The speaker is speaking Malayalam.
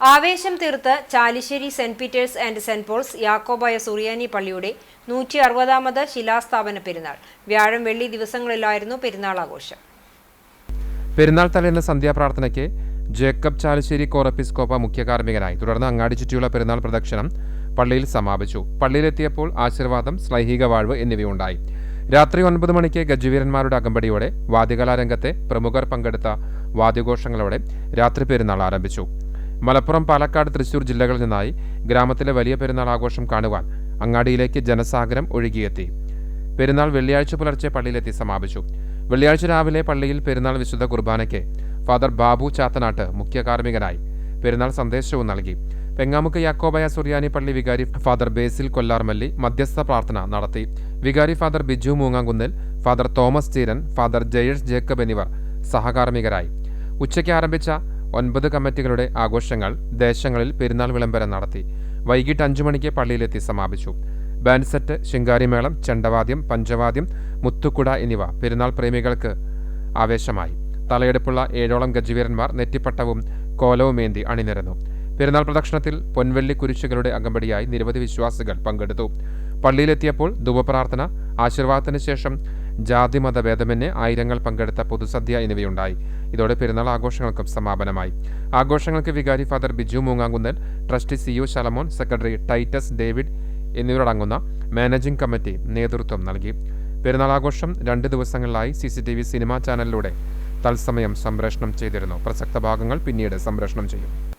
ആവേശം തീർത്ത് Chalissery saint Peter's and saint Paul's Yakobaya സുറിയാനി പള്ളിയുടെ നൂറ്റി അറുപതാമത് ശിലാസ്ഥാപന പെരുന്നാൾ. വ്യാഴം വെള്ളി ദിവസങ്ങളിലായിരുന്നു പെരുന്നാൾ ആഘോഷം പെരുന്നാൾ തലേന്ന് സന്ധ്യാപ്രാർത്ഥനയ്ക്ക് ജേക്കബ് ചാലിശ്ശേരി കോറപ്പിസ്കോപ്പ മുഖ്യ കാർമ്മികനായി തുടർന്ന് അങ്ങാടി ചുറ്റിയുള്ള പെരുന്നാൾ പ്രദക്ഷിണം പള്ളിയിൽ സമാപിച്ചു. പള്ളിയിലെത്തിയപ്പോൾ ആശീർവാദം ശ്ലൈഹിക വാഴ്വ് എന്നിവയുണ്ടായി. രാത്രി ഒൻപത് മണിക്ക് ഗജവീരന്മാരുടെ അകമ്പടിയോടെ വാദ്യകലാരംഗത്തെ പ്രമുഖർ പങ്കെടുത്ത വാദ്യഘോഷങ്ങളോടെ രാത്രി പെരുന്നാൾ ആരംഭിച്ചു. മലപ്പുറം പാലക്കാട് തൃശൂർ ജില്ലകളിൽ നിന്നായി ഗ്രാമത്തിലെ വലിയ പെരുന്നാൾ ആഘോഷം കാണുവാൻ അങ്ങാടിയിലേക്ക് ജനസാഗരം ഒഴുകിയെത്തി. പെരുന്നാൾ വെള്ളിയാഴ്ച പുലർച്ചെ പള്ളിയിലെത്തി സമാപിച്ചു. വെള്ളിയാഴ്ച രാവിലെ പള്ളിയിൽ പെരുന്നാൾ വിശുദ്ധ കുർബാനയ്ക്ക് ഫാദർ ബാബു ചാത്തനാട്ട് മുഖ്യ കാർമ്മികനായി പെരുന്നാൾ സന്ദേശവും നൽകി. പെങ്ങാമുക്ക് യാക്കോബായ സുറിയാനി പള്ളി വികാരി ഫാദർ ബേസിൽ കൊല്ലാർമല്ലി മധ്യസ്ഥ പ്രാർത്ഥന നടത്തി. വികാരി father Biju Moongamkunnil father Thomas Cheeran father Jayesh Jacob എന്നിവർ സഹകാർമ്മികരായി. ഉച്ചയ്ക്ക് ആരംഭിച്ച ഒൻപത് കമ്മിറ്റികളുടെ ആഘോഷങ്ങൾ ദേശങ്ങളിൽ പെരുന്നാൾ വിളംബരം നടത്തി. വൈകിട്ട് അഞ്ചു മണിക്ക് പള്ളിയിലെത്തി സമാപിച്ചു. ബാൻഡ് സെറ്റ് ശിങ്കാരിമേളം ചെണ്ടവാദ്യം പഞ്ചവാദ്യം മുത്തുക്കുട എന്നിവ പെരുന്നാൾ പ്രേമികൾക്ക് ആവേശമായി. തലയെടുപ്പുള്ള ഏഴോളം ഗജവീരന്മാർ നെറ്റിപ്പട്ടവും കോലവുമേന്തി അണിനിരന്നു. പെരുന്നാൾ പ്രദക്ഷിണത്തിൽ പൊൻവെള്ളി കുരിശുകളുടെ അകമ്പടിയായി നിരവധി വിശ്വാസികൾ പങ്കെടുത്തു. പള്ളിയിലെത്തിയപ്പോൾ ധൂപപ്രാർത്ഥന ആശീർവാദത്തിന് ശേഷം ജാതിമത ഭേദമന്യേ ആയിരങ്ങൾ പങ്കെടുത്ത പൊതുസദ്യ എന്നിവയുണ്ടായി. ഇതോടെ പെരുന്നാൾ ആഘോഷങ്ങൾക്കും സമാപനമായി. ആഘോഷങ്ങൾക്ക് വികാരി father Biju Moongamkunnal trustee C U Shalamon secretary Titus David എന്നിവരടങ്ങുന്ന മാനേജിംഗ് കമ്മിറ്റി നേതൃത്വം നൽകി. പെരുന്നാൾ ആഘോഷം രണ്ട് ദിവസങ്ങളിലായി C C T V cinema ചാനലിലൂടെ തത്സമയം സംപ്രേഷണം ചെയ്തിരുന്നു. പ്രസക്ത ഭാഗങ്ങൾ പിന്നീട് സംപ്രേഷണം ചെയ്യും.